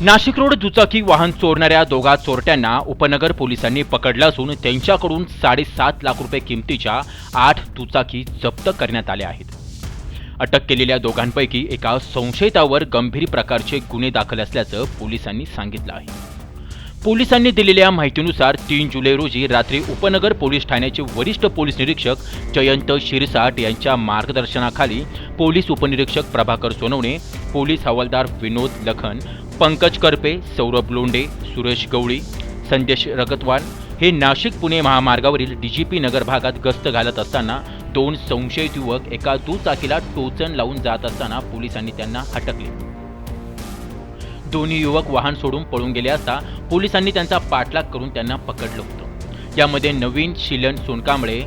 Nashik road दुचाकी वाहन चोरणाऱ्या दोघा चोरट्यांना उपनगर पोलिसांनी पकडलं असून त्यांच्याकडून साडेसात लाख रुपये किमतीच्या आठ दुचाकी जप्त करण्यात आल्या आहेत. अटक केलेल्या दोघांपैकी एका संशयितावर गंभीर प्रकारचे गुन्हे दाखल असल्याचं पोलिसांनी सांगितलं आहे. पोलिसांनी दिलेल्या माहितीनुसार तीन जुलै रोजी रात्री उपनगर पोलीस ठाण्याचे वरिष्ठ पोलीस निरीक्षक जयंत शिरसाट यांच्या मार्गदर्शनाखाली पोलीस उपनिरीक्षक प्रभाकर सोनवणे पोलीस हवालदार विनोद लखन पंकज करपे सौरभ लोंडे सुरेश गवळी संदेश रगतवाल हे नाशिक पुणे महामार्गावरील डीजीपी नगर भागात गस्त घालत असताना दोन संशयित युवक एका दुचाकीला टोचण लावून जात असताना पोलिसांनी त्यांना हटकले दोन्ही युवक वाहन सोडून पळून गेले असता पोलिसांनी त्यांचा पाठलाग करून त्यांना पकडलं होतं. यामध्ये नवीन शिलन सोनकांबळे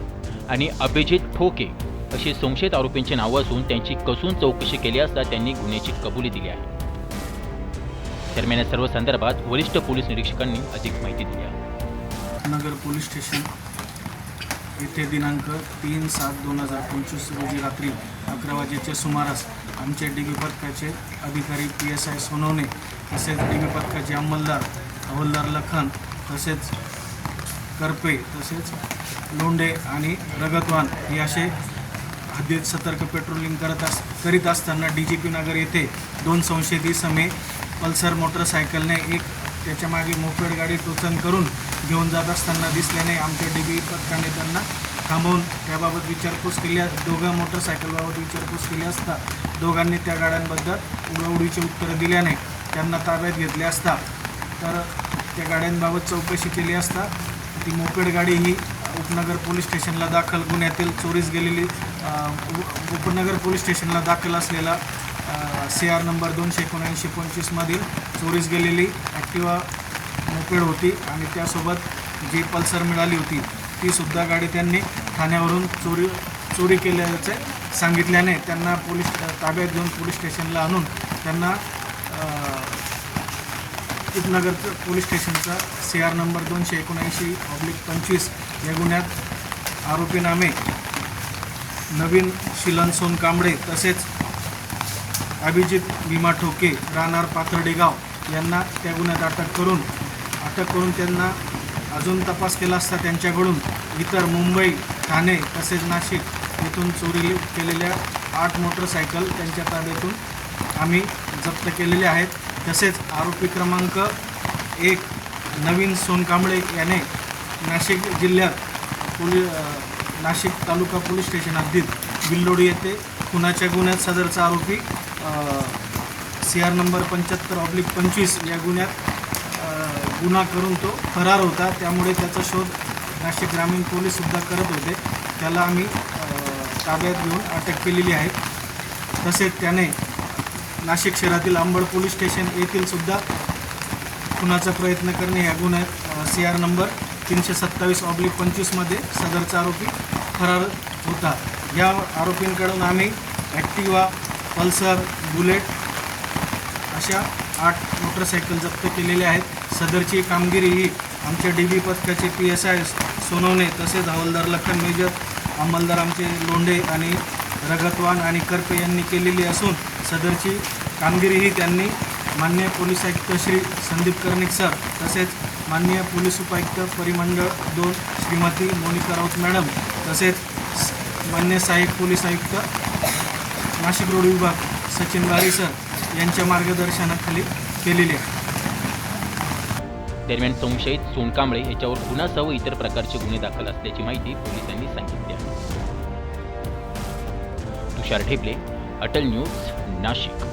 आणि अभिजित ठोके अशी संशयित आरोपींची नावं असून त्यांची कसून चौकशी केली असता त्यांनी गुन्ह्याची कबुली दिली आहे. दरम्यान या सर्व संदर्भात वरिष्ठ पोलीस निरीक्षकांनी अधिक माहिती दिली आहे. नगर पोलीस स्टेशन येथे दिनांक तीन सात दोन हजार पंचवीस रोजी रात्री अकरा वाजेच्या सुमारास आमचे डी बी पथकाचे अधिकारी पी एस आय सोनवणे तसेच डी बी पथकाचे अंमलदार हवलदार लखन तसेच करपे तसेच लोंडे आणि रगतवान हे असे हद्दीत सतर्क पेट्रोलिंग करत अस करीत असताना डी जी पी नगर येथे दोन संशयित समे पल्सर मोटरसायकलने एक त्याच्यामागे मोपेड गाडी टोचन करून घेऊन जात असताना दिसल्याने आमच्या डी बी पथकाने त्यांना थांबवून त्याबाबत विचारपूस केली दोघं मोटरसायकलबाबत विचारपूस केली असता दोघांनी त्या गाड्यांबद्दल उडवडीचे उत्तरं दिल्याने त्यांना ताब्यात घेतले असता तर त्या गाड्यांबाबत चौकशी केली असता ती मोपेड गाडी ही उपनगर पोलीस स्टेशनला दाखल गुन्ह्यातील चोरीस गेलेली उपनगर पोलीस स्टेशनला दाखल असलेला सी आर नंबर दोनशे एकोणऐंशी पंचवीसमधील चोरीस गेलेली ॲक्टिवा मोपेड होती आणि त्यासोबत जी पल्सर मिळाली होती तीसुद्धा गाडी त्यांनी ठाण्यावरून चोरी चोरी केल्याचे सांगितल्याने त्यांना पोलीस ताब्यात घेऊन पोलीस स्टेशनला आणून त्यांना अ, उपनगर पोलीस स्टेशनचा सी आर नंबर दोनशे एकोणऐंशी ऑब्लिक पंचवीस या गुन्ह्यात आरोपीनामे नवीन शिलन सोन कांबळे तसेच अभिजित भीमा ठोके राहणार पाथर्डेगाव यांना त्या गुन्ह्यात अटक करून अटक करून त्यांना अजून तपास केला असता त्यांच्याकडून. इतर मुंबई ठाणे तसेच नाशिक येथून चोरी केलेल्या आठ मोटरसायकल त्यांच्या ताब्यातून आम्ही जप्त केलेले आहेत. तसेच आरोपी क्रमांक एक नवीन सोनकांबळे याने नाशिक जिल्ह्यात पोलि नाशिक तालुका पोलीस स्टेशन हद्दीत बिल्लोडी येथे खुनाच्या गुन्ह्यात सदरचा आरोपी सी आर नंबर पंच्याहत्तर ऑब्लिक पंचवीस या गुन्ह्यात गुन्हा करून तो फरार होता. त्यामुळे त्याचा शोध नाशिक ग्रामीण पोलीससुद्धा करत होते. त्याला आम्ही ताब्यात घेऊन अटक केलेली आहे. तसेच त्याने नाशिक शहरातील अंबड पोलीस स्टेशन येथील सुद्धा खुनाचा प्रयत्न करणे या गुन्ह्यात सी आर नंबर तीनशे सत्तावीस ऑब्लिक पंचवीसमध्ये सदरचा आरोपी फरार होता. या आरोपींकडून आम्ही ॲक्टिवा पल्सर बुलेट अशा आठ मोटरसायकल जप्त केलेल्या आहेत. सदरची कामगिरी ही आमच्या डी बी पथकाचे पी एस आय सोनवणे तसेच हवालदार लखन मेजर अंमलदार आमचे लोंढे आणि रगतवान आणि करपे यांनी केलेली असून सदरची कामगिरीही त्यांनी मान्य पोलीस आयुक्त श्री संदीप कर्णिक सर तसेच माननीय पोलीस उपायुक्त परिमंडळ दोन श्रीमती मोनिका राऊत मॅडम तसेच मान्य सहाय्यक पोलीस आयुक्त नाशिक रोड विभाग सचिन बारी सर यांच्या मार्गदर्शनाखाली केलेली आहे. दरम्यान संशयित सोनकांबळे याच्यावर गुन्हासह इतर प्रकारचे गुन्हे दाखल असल्याची माहिती पोलिसांनी सांगितली आहे. तुषार ठेपले अटल न्यूज नाशिक.